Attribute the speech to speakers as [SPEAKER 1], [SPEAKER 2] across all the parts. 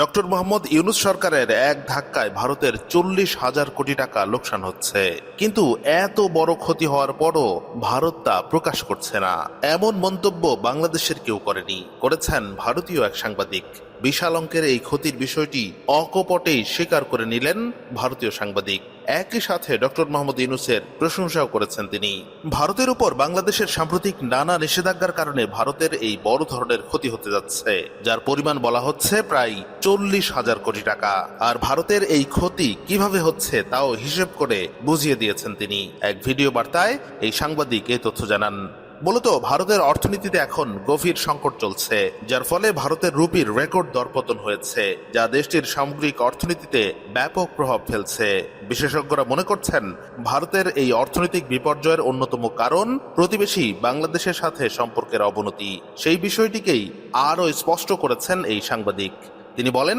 [SPEAKER 1] Doctor Mohammad Yunus সরকারের এক ধাক্কায় ভারতের চল্লিশ হাজার কোটি টাকা লোকসান হচ্ছে। কিন্তু এত বড় ক্ষতি হওয়ার পরও ভারত তা প্রকাশ করছে না। এমন মন্তব্য বাংলাদেশের কেউ করেনি, করেছেন ভারতীয় এক সাংবাদিক। বিশাল অঙ্কের এই ক্ষতির বিষয়টি অকপটেই স্বীকার করে নিলেন ভারতীয় সাংবাদিক। একই সাথে ডক্টর মোহাম্মদ ইউনুসের প্রশংসাও করেছেন তিনি। ভারতের উপর বাংলাদেশের সাম্প্রতিক নানা নিষেধাজ্ঞার কারণে ভারতের এই বড় ধরনের ক্ষতি হতে যাচ্ছে, যার পরিমাণ বলা হচ্ছে প্রায় চল্লিশ হাজার কোটি টাকা। আর ভারতের এই ক্ষতি কীভাবে হচ্ছে তাও হিসেব করে বুঝিয়ে দিয়েছেন তিনি। এক ভিডিও বার্তায় এই সাংবাদিক এ তথ্য জানান। মূলত ভারতের অর্থনীতিতে এখন গভীর সংকট চলছে, যার ফলে ভারতের রুপির রেকর্ড দরপতন হয়েছে, যা দেশটির সামগ্রিক অর্থনীতিতে ব্যাপক প্রভাব ফেলছে। বিশেষজ্ঞরা মনে করছেন, ভারতের এই অর্থনৈতিক বিপর্যয়ের অন্যতম কারণ প্রতিবেশী বাংলাদেশের সাথে সম্পর্কের অবনতি। সেই বিষয়টিকেই আরও স্পষ্ট করেছেন এই সাংবাদিক। তিনি বলেন,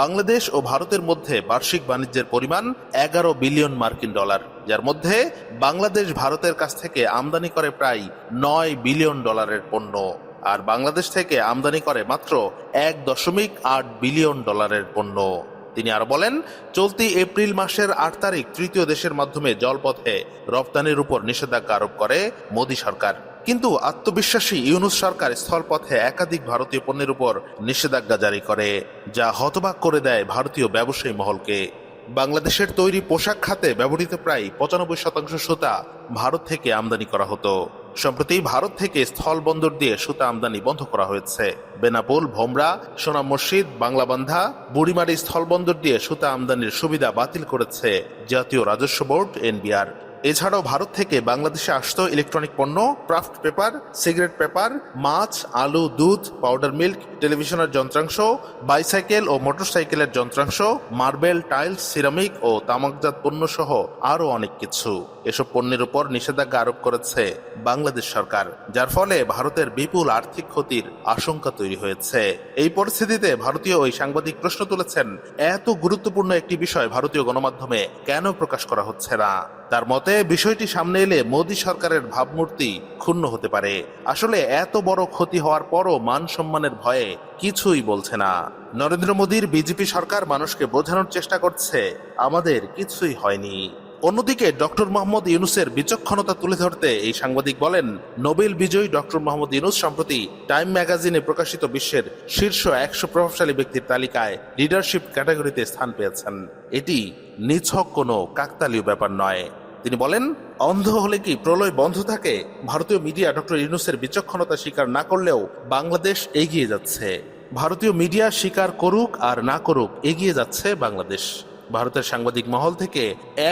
[SPEAKER 1] বাংলাদেশ ও ভারতের মধ্যে বার্ষিক বাণিজ্যের পরিমাণ এগারো বিলিয়ন মার্কিন ডলার, যার মধ্যে বাংলাদেশ ভারতের কাছ থেকে আমদানি করে প্রায় নয় বিলিয়ন ডলারের পণ্য, আর বাংলাদেশ থেকে আমদানি করে মাত্র এক দশমিক আট বিলিয়ন ডলারের পণ্য। তিনি আরও বলেন, চলতি এপ্রিল মাসের আট তারিখ তৃতীয় দেশের মাধ্যমে জলপথে রপ্তানির উপর নিষেধাজ্ঞা আরোপ করে মোদী সরকার। কিন্তু আত্মবিশ্বাসী ইউনুস সরকার স্থলপথে একাধিক ভারতীয় পণ্যের উপর নিষেধাজ্ঞা জারি করে, যা হতবাক করে দেয় ভারতীয় ব্যবসায়ী মহলকে। বাংলাদেশের তৈরি পোশাক খাতে ব্যবহৃত প্রায় পঁচানব্বই শতাংশ সুতা ভারত থেকে আমদানি করা হতো। সম্প্রতি ভারত থেকে স্থল বন্দর দিয়ে সুতা আমদানি বন্ধ করা হয়েছে। বেনাপোল, ভোমরা সোনা মসজিদ, বাংলাবান্ধা, বুড়িমারি স্থল বন্দর দিয়ে সুতা আমদানির সুবিধা বাতিল করেছে জাতীয় রাজস্ব বোর্ড, এনবিআর। এছাড়াও ভারত থেকে বাংলাদেশে আসত ইলেকট্রনিক পণ্য ক্রাফট পেপার সিগারেট পেপার মাছ, আলু, দুধ পাউডার মিল্ক টেলিভিশনের যন্ত্রাংশ বাইসাইকেল ও মোটরসাইকেলের যন্ত্রাংশ মার্বেল টাইলস সিরামিক ও তামাকজাত পণ্য সহ আরও অনেক কিছু। এসব পণ্যের উপর নিষেধাজ্ঞা আরোপ করেছে বাংলাদেশ সরকার, যার ফলে ভারতের বিপুল আর্থিক ক্ষতির আশঙ্কা তৈরি হয়েছে। এই পরিস্থিতিতে ভারতীয় ওই সাংবাদিক প্রশ্ন তুলেছেন, এত গুরুত্বপূর্ণ একটি বিষয় ভারতীয় গণমাধ্যমে কেন প্রকাশ করা হচ্ছে না? তার মতে, বিষয়টি সামনে এলে মোদী সরকারের ভাবমূর্তি ক্ষুণ্ণ হতে পারে। আসলে এত বড় ক্ষতি হওয়ার পরও মান সম্মানের ভয়ে কিছুই বলছে না। নরেন্দ্র মোদীর বিজেপি সরকার মানুষকে বোঝানোর চেষ্টা করছে, আমাদের কিছুই হয়নি। অন্যদিকে ডক্টর মোহাম্মদ ইউনুসের বিচক্ষণতা তুলে ধরতে এই সাংবাদিক বলেন, নোবেল বিজয়ী ডক্টর মোহাম্মদ ইউনুস সম্প্রতি টাইম ম্যাগাজিনে প্রকাশিত বিশ্বের শীর্ষ একশো প্রভাবশালী ব্যক্তির তালিকায় লিডারশিপ ক্যাটাগরিতে স্থান পেয়েছেন। এটি নিছক কোনো কাকতালীয় ব্যাপার নয়। তিনি বলেন, অন্ধ হলে কি প্রলয় বন্ধ থাকে? ভারতীয় মিডিয়া ডক্টর ইউনুসের বিচক্ষণতা স্বীকার না করলেও বাংলাদেশ এগিয়ে যাচ্ছে। ভারতীয় মিডিয়া স্বীকার করুক আর না করুক, এগিয়ে যাচ্ছে বাংলাদেশ। ভারতের সাংবাদিক মহল থেকে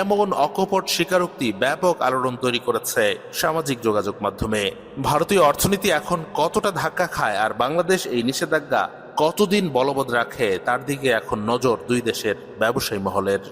[SPEAKER 1] এমন অকপট স্বীকারোক্তি ব্যাপক আলোড়ন তৈরি করেছে সামাজিক যোগাযোগ মাধ্যমে। ভারতীয় অর্থনীতি এখন কতটা ধাক্কা খায় আর বাংলাদেশ এই নিষেধাজ্ঞা কতদিন বলবৎ রাখে, তার দিকে এখন নজর দুই দেশের ব্যবসায়ী মহলের।